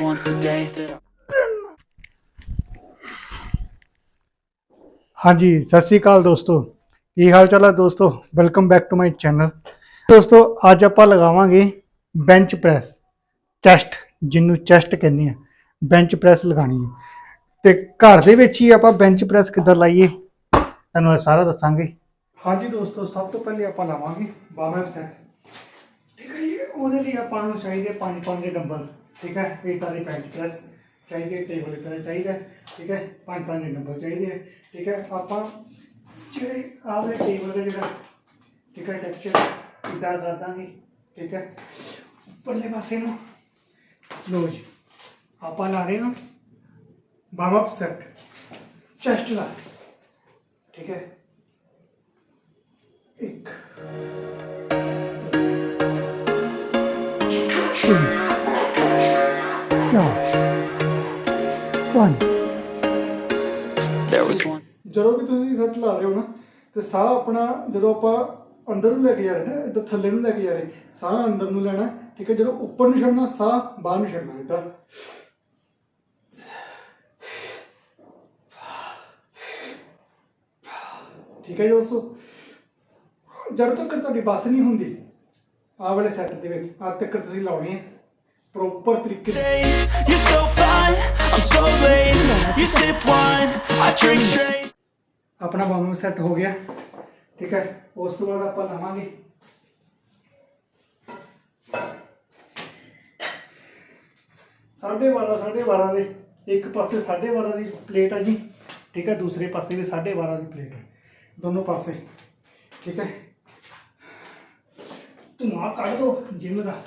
once a day that I ਹਾਂਜੀ, ਸਤਿ ਸ੍ਰੀ ਅਕਾਲ ਦੋਸਤੋ। ਕੀ ਹਾਲ ਚਾਲ ਹੈ ਦੋਸਤੋ? Welcome back to my channel ਦੋਸਤੋ, ਅੱਜ ਆਪਾਂ ਲਗਾਵਾਂਗੇ ਬੈਂਚ ਪ੍ਰੈਸ ਚੈਸਟ ਜਿਹਨੂੰ ਚੈਸਟ ਕਹਿੰਦੇ ਆ। ਬੈਂਚ ਪ੍ਰੈਸ ਲਗਾਣੀ ਹੈ ਤੇ ਘਰ ਦੇ ਵਿੱਚ ਹੀ ਆਪਾਂ ਬੈਂਚ ਪ੍ਰੈਸ ਕਿੱਦਾਂ ਲਾਈਏ? ਤੁਹਾਨੂੰ ਇਹ ਸਾਰਾ ਦੱਸਾਂਗੇ। ਹਾਂਜੀ ਦੋਸਤੋ, ਸਭ ਤੋਂ ਪਹਿਲੇ ਆਪਾਂ ਲਾਵਾਂਗੇ ਬਾਮਰ ਸੈਟ ਠੀਕ ਹੈ ਜੀ, ਉਹਦੇ ਲਈ ਆਪਾਂ ਨੂੰ ਚਾਹੀਦੇ ਪੰਜ ਪੰਜ ਡੰਬਲ ਠੀਕ ਹੈ? ਪੇਟਾਂ ਦੀ ਬੈਂਚ ਪ੍ਰੈਸ ਚਾਹੀਦੇ ਟੇਬਲ ਇਤਨਾ ਚਾਹੀਦਾ ਠੀਕ ਹੈ? ਪੰਜ ਪੰਜ ਨੰਬਰ ਚਾਹੀਦੇ ਹੈ, ਠੀਕ ਹੈ? ਆਪਾਂ ਜਿਹੜੇ ਆਵੇ ਟੇਬਲ ਦੇ ਜਿਹੜਾ, ਠੀਕ ਹੈ ਟੈਕਸਚਰ ਇਦਾਂ ਕਰ ਦਾਂਗੇ, ਠੀਕ ਹੈ? ਉੱਪਰਲੇ ਪਾਸੇ ਨੂੰ ਲੋ ਜੀ, ਆਪਾਂ ਲਾ ਰਹੇ ਨਾ ਵਾਰਮ ਅਪ ਸੈਟ ਚੈਸਟ ਲਾ ਠੀਕ ਹੈ? ਪੰਜ there was one. ਜਦੋਂ ਵੀ ਤੁਸੀਂ ਸੱਟ ਲਾ ਰਹੇ ਹੋ ਨਾ ਤੇ ਸਾਹ ਆਪਣਾ ਜਦੋਂ ਆਪਾਂ ਅੰਦਰ ਨੂੰ ਲੈ ਕੇ ਜਾ ਰਹੇ ਨਾ ਇੱਧਰ ਥੱਲੇ ਨੂੰ ਲੈ ਕੇ ਜਾ ਰਹੇ ਸਾਹ ਅੰਦਰ ਨੂੰ ਲੈਣਾ ਠੀਕ ਹੈ ਜਦੋਂ ਉੱਪਰ ਨੂੰ ਛੱਡਣਾ ਸਾਹ ਬਾਹਰ ਨੂੰ ਛੱਡਣਾ ਇੱਧਰ। ਠੀਕ ਹੈ ਜੀ ਦੋਸਤੋ ਜਦ ਤੱਕ ਤੁਹਾਡੀ ਬਸ ਨਹੀਂ ਹੁੰਦੀ ਆਹ ਵਾਲੇ ਸੈੱਟ ਦੇ ਵਿੱਚ ਆਹ ਤੱਕ ਤੁਸੀਂ ਲਾਉਣੀ ਹੈ ਪ੍ਰੋਪਰ ਤਰੀਕੇ ਨਾਲ। Day. You're so fine, I'm so late. You sip wine, I drink straight. ਆਪਣਾ ਬਾਮੂ ਸੈੱਟ ਹੋ ਗਿਆ। ਠੀਕ ਹੈ ਉਸ ਤੋਂ ਬਾਅਦ ਆਪਾਂ ਲਾਵਾਂਗੇ। ਸਾਢੇ 12 ਸਾਢੇ 12 ਦੇ। ਇੱਕ ਪਾਸੇ ਸਾਢੇ 12 ਦੀ ਪਲੇਟ ਆ ਜੀ। ਠੀਕ ਹੈ ਦੂਸਰੇ ਪਾਸੇ ਵੀ ਸਾਢੇ 12 ਦੀ ਪਲੇਟ ਹੈ ਦੋਨੋਂ ਪਾਸੇ। ਠੀਕ ਹੈ। ਧੂਆਂ ਕੱਢ ਦੋ ਜਿਮ ਦਾ।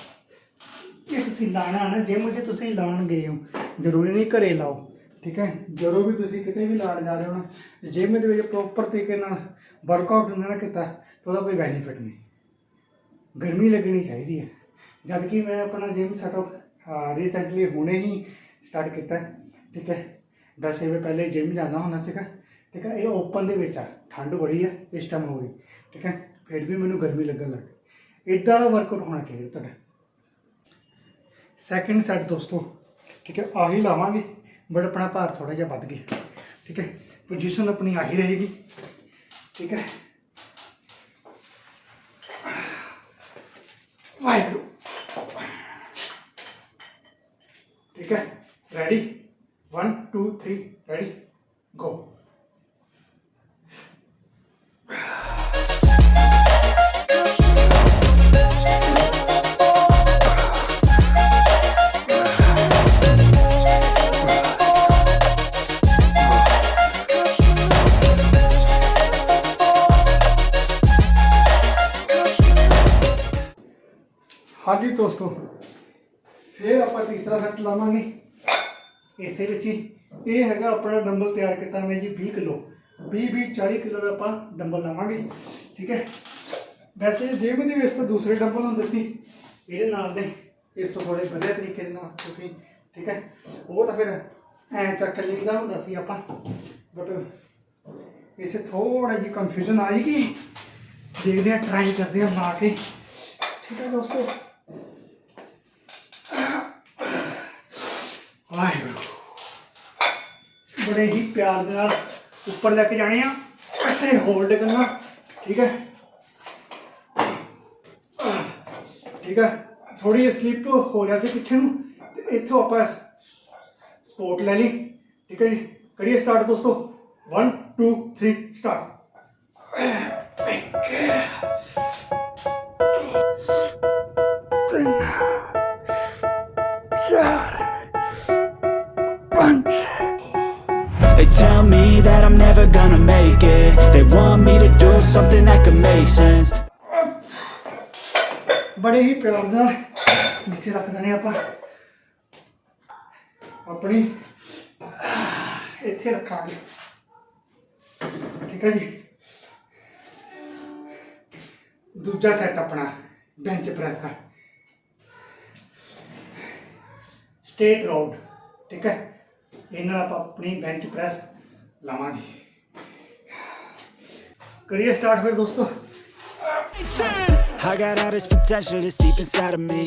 ਜੇ ਤੁਸੀਂ ਲਾਣਾ ਨਾ ਜਿਮ 'ਚ ਤੁਸੀਂ ਲਾਣ ਗਏ ਹੋ ਜ਼ਰੂਰੀ ਨਹੀਂ ਘਰੇ ਲਾਓ, ਠੀਕ ਹੈ? ਜਦੋਂ ਵੀ ਤੁਸੀਂ ਕਿਤੇ ਵੀ ਲਾਣ ਜਾ ਰਹੇ ਹੋ ਨਾ ਜਿਮ ਦੇ ਵਿੱਚ ਪ੍ਰੋਪਰ ਤਰੀਕੇ ਨਾਲ ਵਰਕਆਊਟ ਨਾ ਕੀਤਾ, ਤਾਂ ਉਹਦਾ ਕੋਈ ਬੈਨੀਫਿਟ ਨਹੀਂ। ਗਰਮੀ ਲੱਗਣੀ ਚਾਹੀਦੀ ਹੈ। ਜਦ ਕਿ ਮੈਂ ਆਪਣਾ ਜਿਮ ਸੈਟਅਪ ਰੀਸੈਂਟਲੀ ਹੁਣੇ ਹੀ ਸਟਾਰਟ ਕੀਤਾ, ਠੀਕ ਹੈ? ਵੈਸੇ ਮੈਂ ਪਹਿਲੇ ਜਿਮ ਜਾਂਦਾ ਹੁੰਦਾ ਸੀਗਾ, ਠੀਕ ਹੈ? ਇਹ ਓਪਨ ਦੇ ਵਿੱਚ ਆ, ਠੰਡ ਬੜੀ ਹੈ ਇਸ ਟਾਈਮ ਹੋ ਗਈ, ਠੀਕ ਹੈ? ਫਿਰ ਵੀ ਮੈਨੂੰ ਗਰਮੀ ਲੱਗਣ ਲੱਗ ਗਈ। ਇਦਾਂ ਦਾ ਵਰਕਆਊਟ ਹੋਣਾ ਚਾਹੀਦਾ ਤੁਹਾਡਾ। ਸੈਕਿੰਡ ਸੈਟ ਦੋਸਤੋ ਠੀਕ ਹੈ ਆਹੀ ਲਾਵਾਂਗੇ ਬਟ ਆਪਣਾ ਭਾਰ ਥੋੜਾ ਜਿਹਾ ਵੱਧ ਗਿਆ ਠੀਕ ਹੈ ਪੋਜੀਸ਼ਨ ਆਪਣੀ ਆਹੀ ਰਹੇਗੀ ਠੀਕ ਹੈ ਵਾਹਿਗੁਰੂ ਠੀਕ ਹੈ ਰੈਡੀ 1 2 3 ਹਾਂਜੀ ਦੋਸਤੋ, ਫਿਰ ਆਪਾਂ ਤੀਸਰਾ ਸੈੱਟ ਲਾਵਾਂਗੇ। ਇਸੇ ਵਿੱਚ ਹੀ ਇਹ ਹੈਗਾ ਆਪਣਾ ਡੰਬਲ ਤਿਆਰ ਕੀਤਾ ਮੈਂ ਜੀ 20 ਕਿਲੋ। 20 20 40 ਕਿਲੋ ਦਾ ਆਪਾਂ ਡੰਬਲ ਲਾਵਾਂਗੇ, ਠੀਕ ਹੈ? ਵੈਸੇ ਜੇਬ ਦੇ ਵਿੱਚ ਤਾਂ ਦੂਸਰੇ ਡੰਬਲ ਹੁੰਦੇ ਸੀ, ਇਹਦੇ ਨਾਲ ਦੇ ਇਸ ਤੋਂ ਥੋੜੇ ਵਧੀਆ ਤਰੀਕੇ ਦੇ ਨਾਲ ਤੁਸੀਂ, ਠੀਕ ਹੈ? ਉਹ ਤਾਂ ਫਿਰ ਐ ਚੱਕ ਲਈਦਾ ਹੁੰਦਾ ਸੀ ਆਪਾਂ ਬਟ ਇਸੇ ਥੋੜਾ ਜਿਹੀ ਕਨਫਿਊਜ਼ਨ ਆਏਗੀ ਦੇਖਦੇ ਆ ਟਰਾਈ ਕਰਦੇ ਆ ਬਣਾ ਕੇ। ਠੀਕ ਹੈ ਦੋਸਤੋ? ਵਾਹਿਗੁਰੂ। ਬੜੇ ਹੀ ਪਿਆਰ ਦੇ ਨਾਲ ਉੱਪਰ ਤੱਕ ਜਾਣੇ ਆ, ਇੱਥੇ ਹੋਲਡ ਕਰਨਾ ਠੀਕ ਹੈ? ਠੀਕ ਹੈ? ਥੋੜੀ ਸਲਿੱਪ ਹੋ ਰਿਹਾ ਸੀ ਪਿੱਛੇ ਨੂੰ, ਤੇ ਇੱਥੋਂ ਆਪਾਂ ਸਪੋਰਟ ਲੈ ਲਈ, ਠੀਕ ਹੈ ਜੀ? ਕਰੀਏ ਸਟਾਰਟ ਦੋਸਤੋ। 1 2 3 start They tell me that I'm never gonna make it. They want me to do something that could make sense. ਬੜੇ ਹੀ ਪਿਆਰ ਨਾਲ ਨੀਚੇ ਰੱਖ ਦਨੇ ਆਪਾਂ ਆਪਣੀ ਇੱਥੇ ਰੱਖਾਂਗੇ ਠੀਕ ਹੈ ਜੀ ਦੂਜਾ ਸੈੱਟ ਆਪਣਾ ਬੈਂਚ ਪ੍ਰੈਸ ਦਾ ਸਟੇਟ ਰੋਡ ਠੀਕ ਹੈ ਇਹਨਾਂ ਨਾਲ ਆਪਾਂ ਆਪਣੀ ਬੈਂਚ ਪ੍ਰੈਸ ਲਾਵਾਂਗੇ ਕਰੀਏ ਸਟਾਰਟ ਫਿਰ ਦੋਸਤੋ I got all this potential that's deep inside of me.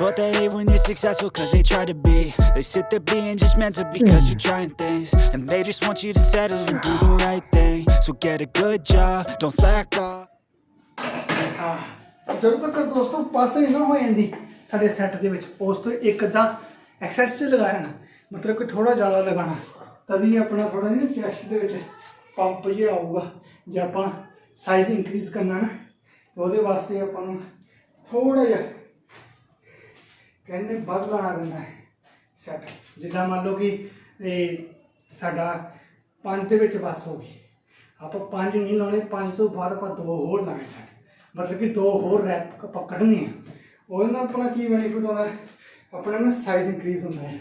But they hate when you're successful cause they try to be. They sit there being judgmental because you're trying things. And they just want you to settle and do the right thing. So get a good job, don't slack off. ਜਦੋਂ ਤੱਕ ਦੋਸਤੋ ਪਾਸ ਨਾ ਹੋ ਜਾਂਦੀ ਸਾਡੇ set ਦੇ ਵਿੱਚ ਉਸ ਤੋਂ ਇੱਕ ਅੱਧਾ ਐਕਸੈਸ ਚ ਲਗਾਇਆ ਨਾ ਮਤਲਬ ਕਿ ਥੋੜਾ ਜ਼ਿਆਦਾ ਲਗਾਣਾ ਤਦ ਹੀ ਆਪਣਾ ਥੋੜਾ ਜਿਹਾ ਚੈਸਟ ਦੇ ਵਿੱਚ ਪੰਪ ਜਿਹਾ ਆਊਗਾ। ਜੇ ਆਪਾਂ ਸਾਈਜ਼ ਇਨਕਰੀਜ਼ ਕਰਨਾ ਨਾ ਉਹਦੇ ਵਾਸਤੇ ਆਪਾਂ ਨੂੰ ਥੋੜਾ ਜਿਹਾ ਕਹਿੰਦੇ ਵੱਧ ਲਾਣਾ ਪੈਂਦਾ ਹੈ। ਸੈੱਟ ਜਿੱਦਾਂ ਮੰਨ ਲਓ ਕਿ ਇਹ ਸਾਡਾ ਪੰਜ ਦੇ ਵਿੱਚ ਬਸ ਹੋ ਗਈ। ਆਪਾਂ ਪੰਜ ਨਹੀਂ ਲਾਉਣੇ, ਪੰਜ ਤੋਂ ਬਾਅਦ ਆਪਾਂ ਦੋ ਹੋਰ ਲਾਣੇ ਸਨ ਮਤਲਬ ਕਿ ਦੋ ਹੋਰ ਰੈਪ ਆਪਾਂ ਕੱਢਣੇ ਆ। ਉਹਦੇ ਨਾਲ ਆਪਣਾ ਕੀ ਬੈਨੀਫਿਟ ਹੁੰਦਾ ਆਪਣਾ ਨਾ ਸਾਈਜ਼ ਇਨਕਰੀਜ਼ ਹੁੰਦਾ ਹੈ।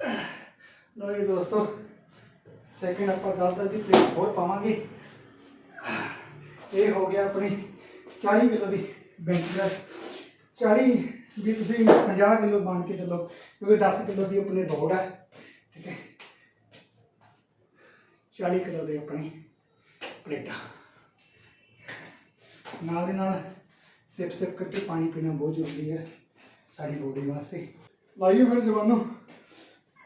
ਲੋ ਜੀ ਦੋਸਤੋ ਸੈਕਿੰਡ ਆਪਾਂ ਦਸ ਦਸ ਦੀ ਪਲੇਟ ਹੋਰ ਪਾਵਾਂਗੇ। ਇਹ ਹੋ ਗਿਆ ਆਪਣੀ 40 ਕਿਲੋ ਦੀ ਬੈਂਚ ਪ੍ਰੈਸ 40 ਵੀ ਤੁਸੀਂ 50 ਕਿਲੋ ਬਣ ਕੇ ਚੱਲੋ, ਕਿਉਂਕਿ 10 ਕਿਲੋ ਦੀ ਆਪਣੀ ਰੋਡ ਹੈ ਠੀਕ ਹੈ। 40 ਕਿਲੋ ਦੇ ਆਪਣੀ ਪਲੇਟਾਂ। ਨਾਲ ਦੇ ਨਾਲ ਸਿਪ ਸਿਪ ਕਰਕੇ ਪਾਣੀ ਪੀਣਾ ਬਹੁਤ ਜ਼ਰੂਰੀ ਹੈ ਸਾਡੀ ਬੋਡੀ ਵਾਸਤੇ। ਲਾਈਓ ਫਿਰ ਜਵਾਨੋ।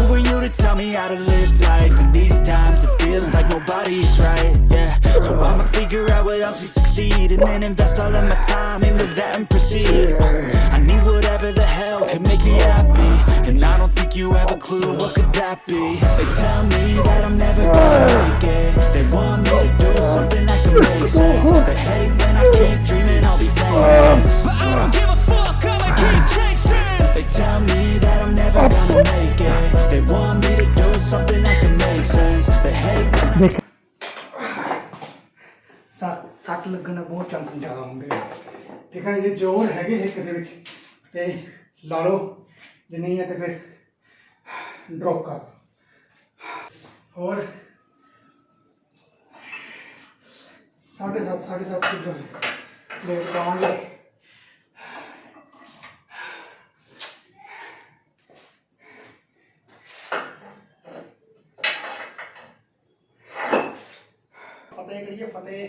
Who are you to tell me how to live life? In these times, it feels like nobody's right. Yeah, so I'ma figure out what else we succeed, and then invest all of my time into that and proceed. I need ਠੀਕ ਹੈ ਜੇ ਜ਼ੋਰ ਹੈਗੇ ਹਿੱਕ ਦੇ ਵਿੱਚ, ਤੇ ਲਾ ਲਓ, ਜੇ ਨਹੀਂ ਹੈ ਤੇ ਫਿਰ ਡ੍ਰੌਪ ਕਰ ਹੋਰ? ਸਾਢੇ ਸੱਤ ਸਾਢੇ ਸੱਤ ਕਿਲੋ ਪਲੇਟ ਪਾਵਾਂਗੇ ਫਤਿਹ ਕਰੀਏ, ਫਤਿਹ।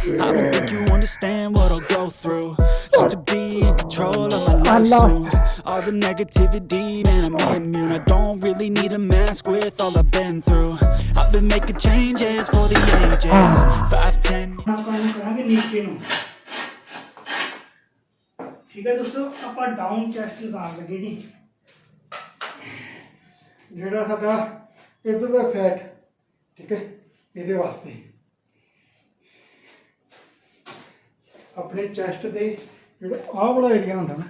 I don't think you understand what I'll go through just to be in control of my life soon. All the negativity, man, I'm immune. I don't really need a mask with all I've been through. I've been making changes for the ages. Five, ten. ਨਾ ਕੰਮ ਕਰਾਂਗੇ ਨੀਚੇ ਨੂੰ ਠੀਕ ਹੈ ਦੋਸਤੋ ਆਪਾਂ down chest ਲਗਾਉਣ ਲੱਗੇ ਜੀ ਜਿਹੜਾ ਸਾਡਾ ਇਧਰ ਦਾ ਫੈਟ ਠੀਕ ਹੈ ਇਹਦੇ ਵਾਸਤੇ ਆਪਣੇ ਚੈਸਟ ਦੇ ਜਿਹੜਾ ਆਹ ਵਾਲਾ ਏਰੀਆ ਹੁੰਦਾ ਨਾ,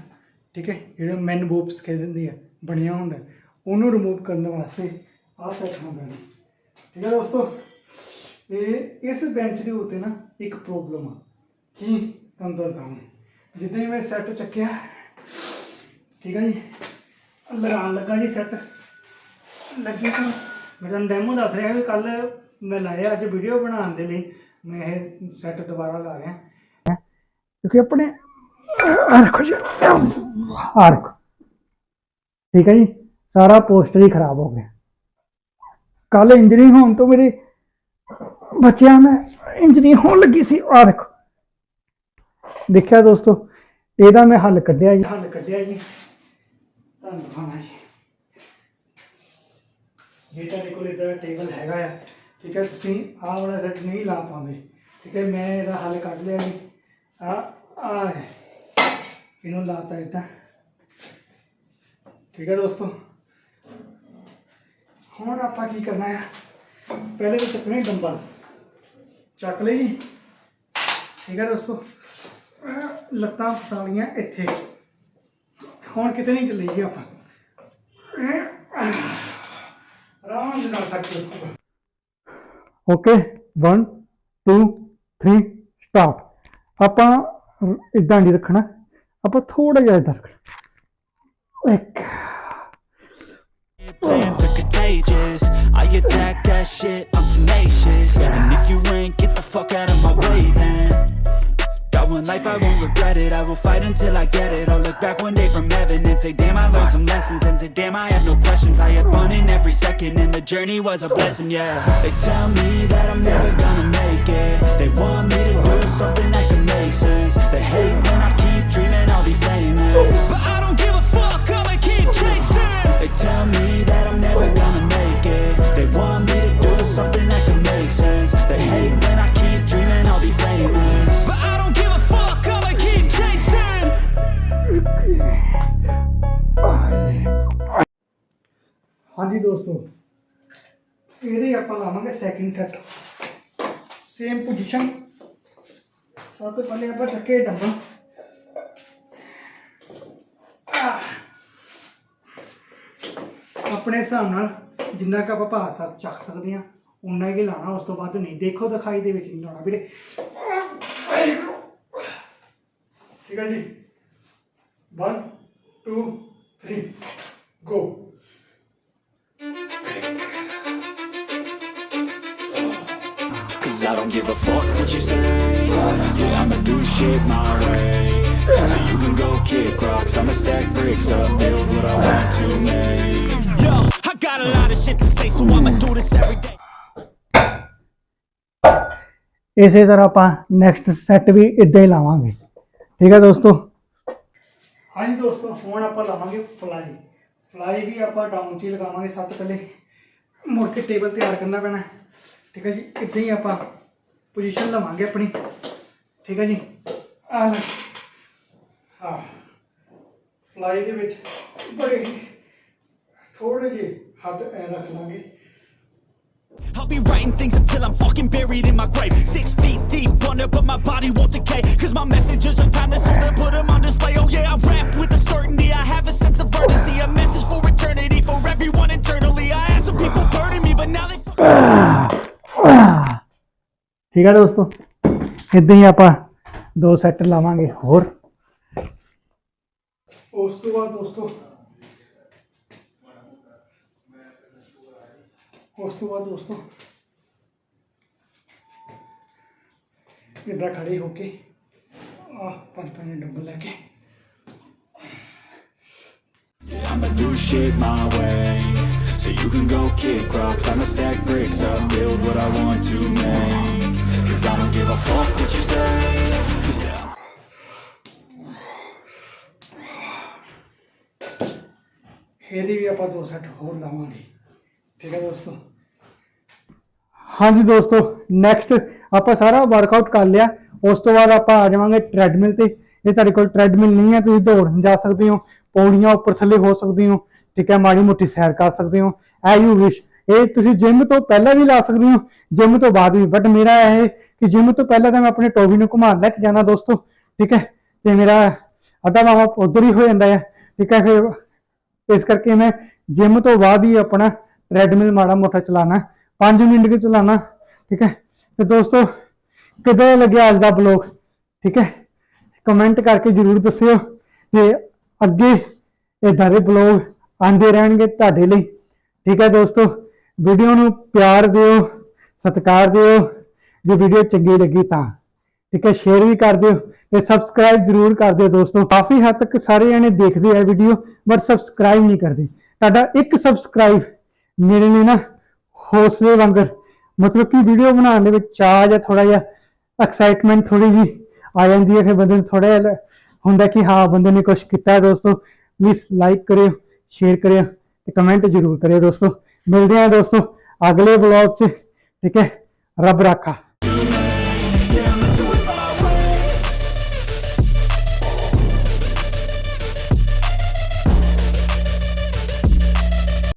ਠੀਕ ਹੈ, ਜਿਹੜਾ ਮੈਨ ਬੋਬਸ ਕਹਿ ਦਿੰਦੇ ਆ, ਬਣਿਆ ਹੁੰਦਾ, ਉਹਨੂੰ ਰਿਮੂਵ ਕਰਨ ਵਾਸਤੇ ਆਹ ਸੈਟ ਹੁੰਦਾ ਨੇ ਠੀਕ ਹੈ ਦੋਸਤੋ ਇਹ ਇਸ ਬੈਂਚ ਦੇ ਉੱਤੇ ਨਾ ਇੱਕ ਪ੍ਰੋਬਲਮ ਆ। ਕੀ? ਤੁਹਾਨੂੰ ਦੱਸਦਾ ਹਾਂ ਜਿੱਦਾਂ ਹੀ ਮੈਂ ਸੈੱਟ ਚੱਕਿਆ, ਠੀਕ ਹੈ ਜੀ ਲਗਾਉਣ ਲੱਗਾ ਜੀ ਸੈੱਟ ਲੱਗੀ ਤਾਂ ਮੈਂ ਤੁਹਾਨੂੰ ਡੈਮੋ ਦੱਸ ਰਿਹਾ ਵੀ ਕੱਲ ਮੈਂ ਲਾਇਆ, ਅੱਜ ਵੀਡੀਓ ਬਣਾਉਣ ਦੇ ਲਈ। ਮੈਂ ਇਹ ਸੈੱਟ ਦੁਬਾਰਾ ਲਾ ਰਿਹਾ। ਕਿਉਂਕਿ ਆਪਣੇ ਆਹ ਰੱਖੋ ਜੀ ਆਹ ਰੱਖੋ ਠੀਕ ਹੈ ਜੀ? ਸਾਰਾ ਪੋਸਟਰ ਹੀ ਖਰਾਬ ਹੋ ਗਿਆ। ਕੱਲ ਇੰਜਰੀ ਹੋਣ ਤੋਂ ਮੇਰੇ ਬੱਚਿਆਂ ਮੈਂ ਇੰਜਰੀ ਹੋਣ ਲੱਗੀ ਸੀ ਆਹ ਦੇਖੋ ਦੇਖਿਆ ਦੋਸਤੋ, ਇਹਦਾ ਮੈਂ ਹੱਲ ਕੱਢਿਆ ਜੀ। ਹੱਲ ਕੱਢਿਆ ਜੀ। ਤੁਹਾਨੂੰ ਦਿਖਾਉਣਾ ਜੀ। ਜੇ ਤੁਹਾਡੇ ਕੋਲ ਇਦਾਂ ਟੇਬਲ ਹੈਗਾ ਆ, ਠੀਕ ਹੈ, ਤੁਸੀਂ ਆਹ ਵਾਲਾ ਸੈੱਟ ਨਹੀਂ ਲਾ ਪਾਉਂਦੇ। ਠੀਕ ਹੈ, ਮੈਂ ਇਹਦਾ ਹੱਲ ਕੱਢ ਲਿਆ ਜੀ। ਆ ਆ ਹੈ ਇਹਨੂੰ ਲਾਤਾ ਇਦਾਂ ਠੀਕ ਹੈ ਦੋਸਤੋ ਹੁਣ ਆਪਾਂ ਕੀ ਕਰਨਾ ਹੈ ਪਹਿਲੇ ਤਾਂ ਚੱਕਣੇ ਡੰਬਲ ਚੱਕ ਲਈ ਜੀ ਠੀਕ ਹੈ ਦੋਸਤੋ ਅਹ ਲੱਤਾਂ ਫਸਾਲੀਆਂ ਇੱਥੇ ਹੁਣ ਕਿਤੇ ਨਹੀਂ ਚੱਲੀ ਜੀ ਆਪਾਂ ਇਹ ਆਰਾਮ ਨਾਲ ਸੱਟ ਰੱਖੋ ਓਕੇ 1 2 3 ਸਟਾਰਟ ਆਪਾਂ ਇਦਾਂ ਨਹੀਂ ਰੱਖਣਾ ਆਪਾਂ ਥੋੜਾ ਜਿਹਾ ਇਦਾਂ ਰੱਖਣਾ ਇੱਕ Plans are contagious. I attack that shit, I'm tenacious. And if you ain't, get the fuck out of my way then. Got one life, I won't regret it. I will fight until I get it. I'll look back one day from heaven and say, Damn, I learned some lessons. And say, Damn, I had no questions. I had fun in every second, and the journey was a blessing, yeah. They tell me that I'm never gonna ਇਹਦੇ ਆਪਾਂ ਲਾਵਾਂਗੇ second set same position ਸਭ ਤੋਂ ਪਹਿਲੇ ਆਪਾਂ ਚੱਕੇ dumbbell ਆਪਣੇ ਹਿਸਾਬ ਨਾਲ ਜਿੰਨਾ ਕੁ ਆਪਾਂ ਭਾਰ ਸਕ, ਚੱਕ ਸਕਦੇ ਆ ਉਨਾ ਹੀ ਲਾਣਾ, ਉਸ ਤੋਂ ਬਾਅਦ ਨਹੀਂ। ਦੇਖੋ ਦਿਖਾਈ ਦੇ ਵਿੱਚ ਨਹੀਂ ਲਾਉਣਾ ਵੀਰੇ। ਠੀਕ ਹੈ ਜੀ? 1 2 3 ਗੋ Cause I don't give a fuck what you say. Yeah, I'ma do shit my way. So you can go kick rocks, I'ma stack bricks up, build what I want to make. Yo, I got a lot of shit to say, so I'ma do this every day. ਇਸੇ ਤਰ੍ਹਾਂ ਆਪਾਂ next set ਵੀ ਇਦਾਂ ਹੀ ਲਾਵਾਂਗੇ ਠੀਕ ਹੈ ਦੋਸਤੋ ਹਾਂਜੀ ਦੋਸਤੋ ਹੁਣ ਆਪਾਂ ਲਾਵਾਂਗੇ ਫਲਾਈ ਫਲਾਈ ਵੀ ਆਪਾਂ ਡਾਊਨ 'ਚ ਹੀ ਲਗਾਵਾਂਗੇ ਸਭ ਤੋਂ ਪਹਿਲੇ ਮੁੜ ਕੇ ਟੇਬਲ ਤਿਆਰ ਕਰਨਾ ਪੈਣਾ ਠੀਕ ਹੈ ਜੀ ਇਦਾਂ ਹੀ ਆਪਾਂ ਪੋਜੀਸ਼ਨ ਲਵਾਂਗੇ ਆਪਣੀ ਠੀਕ ਹੈ ਜੀ ਆ ਲੈ ਹਾਂ ਫਲਾਈ ਦੇ ਵਿੱਚ ਬੜੇ ਥੋੜੇ ਜਿਹੇ ਹੱਥ ਐ ਰੱਖ ਲਾਂਗੇ I'll be writing things until I'm fucking buried in my grave. Six feet deep under, but my body won't decay. Cause my messages are timeless, so they'll put them on display. Oh yeah, I rap with a ਠੀਕ ਹੈ ਦੋਸਤੋ ਇਦਾਂ ਹੀ ਆਪਾਂ ਦੋ set ਲਾਵਾਂਗੇ ਹੋਰ ਉਸ ਤੋਂ ਬਾਅਦ ਦੋਸਤੋ ਉਸ ਤੋਂ ਬਾਅਦ ਦੋਸਤੋ ਇਦਾਂ ਖੜੇ ਹੋ ਕੇ ਆ ਪੰਜ ਪੰਜ ਡੰਬਲ ਲੈ ਕੇ I'ma do shit my way. So you can go kick rocks, I'ma stack bricks up, build what I want to make. Cause I don't give a fuck what you say. ਇਹਦੀ ਵੀ ਆਪਾਂ ਦੋ set ਹੋਰ ਲਾਵਾਂਗੇ। ਠੀਕ ਹੈ ਦੋਸਤੋ? ਹਾਂਜੀ ਦੋਸਤੋ ਨੈਕਸਟ ਆਪਾਂ ਸਾਰਾ ਵਰਕਆਊਟ ਕਰ ਲਿਆ। ਉਸ ਤੋਂ ਬਾਅਦ ਆਪਾਂ ਆ ਜਾਵਾਂਗੇ ਟ੍ਰੈਡਮਿਲ ਤੇ। ਜੇ ਤੁਹਾਡੇ ਕੋਲ ਟ੍ਰੈਡਮਿਲ ਨਹੀਂ ਹੈ ਤੁਸੀਂ ਦੌੜਨ ਜਾ ਸਕਦੇ ਹੋ। ਪੌੜੀਆਂ ਉੱਪਰ ਥੱਲੇ ਹੋ ਸਕਦੇ ਹੋ। ਠੀਕ ਹੈ ਮਾੜੀ ਮੋਟੀ ਸੈਰ ਕਰ ਸਕਦੇ ਹੋ। ਐ ਯੂ ਵਿਸ਼ ਇਹ ਤੁਸੀਂ ਜਿਮ ਤੋਂ ਪਹਿਲਾਂ ਵੀ ਲਾ ਸਕਦੇ ਹੋ। ਜਿਮ ਤੋਂ ਬਾਅਦ ਵੀ। ਬਟ ਮੇਰਾ ਇਹ ਕਿ ਜਿਮ ਤੋਂ ਪਹਿਲਾਂ ਤਾਂ ਮੈਂ ਆਪਣੇ ਟੋਬੀ ਨੂੰ ਘੁਮਾਉਣ ਲੈ ਕੇ ਜਾਣਾ ਦੋਸਤੋ, ਠੀਕ ਹੈ? ਤੇ ਮੇਰਾ ਅੱਧਾ ਮਾਮਾ ਉਧਰ ਹੀ ਹੋ ਜਾਂਦਾ ਹੈ ਠੀਕ ਹੈ? ਫਿਰ ਇਸ ਕਰਕੇ ਮੈਂ ਜਿਮ ਤੋਂ ਬਾਅਦ ਹੀ ਆਪਣਾ ਟ੍ਰੈਡਮਿਲ ਮਾੜਾ ਮੋਟਾ ਚਲਾਣਾ 5 ਮਿੰਟ ਕੇ ਚਲਾਣਾ ਠੀਕ ਹੈ? ਤੇ ਦੋਸਤੋ, ਕਿਦਾਂ ਲੱਗਿਆ ਅੱਜ ਦਾ ਬਲੌਗ ਠੀਕ ਹੈ? ਕਮੈਂਟ ਕਰਕੇ ਜਰੂਰ ਦੱਸਿਓ ਤੇ ਅੱਗੇ ਇਦਾਂ ਦੇ ਬਲੌਗ ਆਉਂਦੇ ਰਹਿਣਗੇ ਤੁਹਾਡੇ ਲਈ, ਠੀਕ ਹੈ ਦੋਸਤੋ? ਵੀਡੀਓ ਨੂੰ ਪਿਆਰ ਦਿਓ, ਸਤਿਕਾਰ ਦਿਓ ਜੇ ਵੀਡੀਓ ਚੰਗੀ ਲੱਗੀ ਤਾਂ। ਠੀਕ ਹੈ ਸ਼ੇਅਰ ਵੀ ਕਰ ਦਿਓ ਤੇ ਸਬਸਕ੍ਰਾਈਬ ਜਰੂਰ ਕਰ ਦਿਓ ਦੋਸਤੋ। ਕਾਫੀ ਹੱਦ ਤੱਕ ਸਾਰੇ ਜਣੇ ਦੇਖਦੇ ਆ ਵੀਡੀਓ ਬਟ ਸਬਸਕ੍ਰਾਈਬ ਨਹੀਂ ਕਰਦੇ। ਤੁਹਾਡਾ ਇੱਕ ਸਬਸਕ੍ਰਾਈਬ ਮੇਰੇ ਲਈ ਨਾ ਹੌਸਲੇ ਵਾਂਗਰ, ਮਤਲਬ ਕਿ ਵੀਡੀਓ ਬਣਾਉਣ ਦੇ ਵਿੱਚ ਚਾਹ ਜਾਂ ਥੋੜਾ ਜਿਹਾ ਐਕਸਾਈਟਮੈਂਟ ਥੋੜੀ ਜੀ ਆ ਜਾਂਦੀ ਹੈ। ਫਿਰ ਬੰਦੇ ਨੂੰ ਥੋੜਾ ਜਿਹਾ ਹੁੰਦਾ ਕਿ ਹਾਂ, ਬੰਦੇ ਨੇ ਕੁਝ ਕੀਤਾ ਹੈ ਦੋਸਤੋ। ਪਲੀਜ਼ ਲਾਈਕ ਕਰਿਓ ਸ਼ੇਅਰ ਕਰਿਓ ਤੇ ਕਮੈਂਟ ਜਰੂਰ ਕਰਿਓ ਦੋਸਤੋ। ਮਿਲਦੇ ਹਾਂ ਦੋਸਤੋ ਅਗਲੇ ਵਲੌਗ 'ਚ। ਠੀਕ ਹੈ, ਰੱਬ ਰਾਖਾ।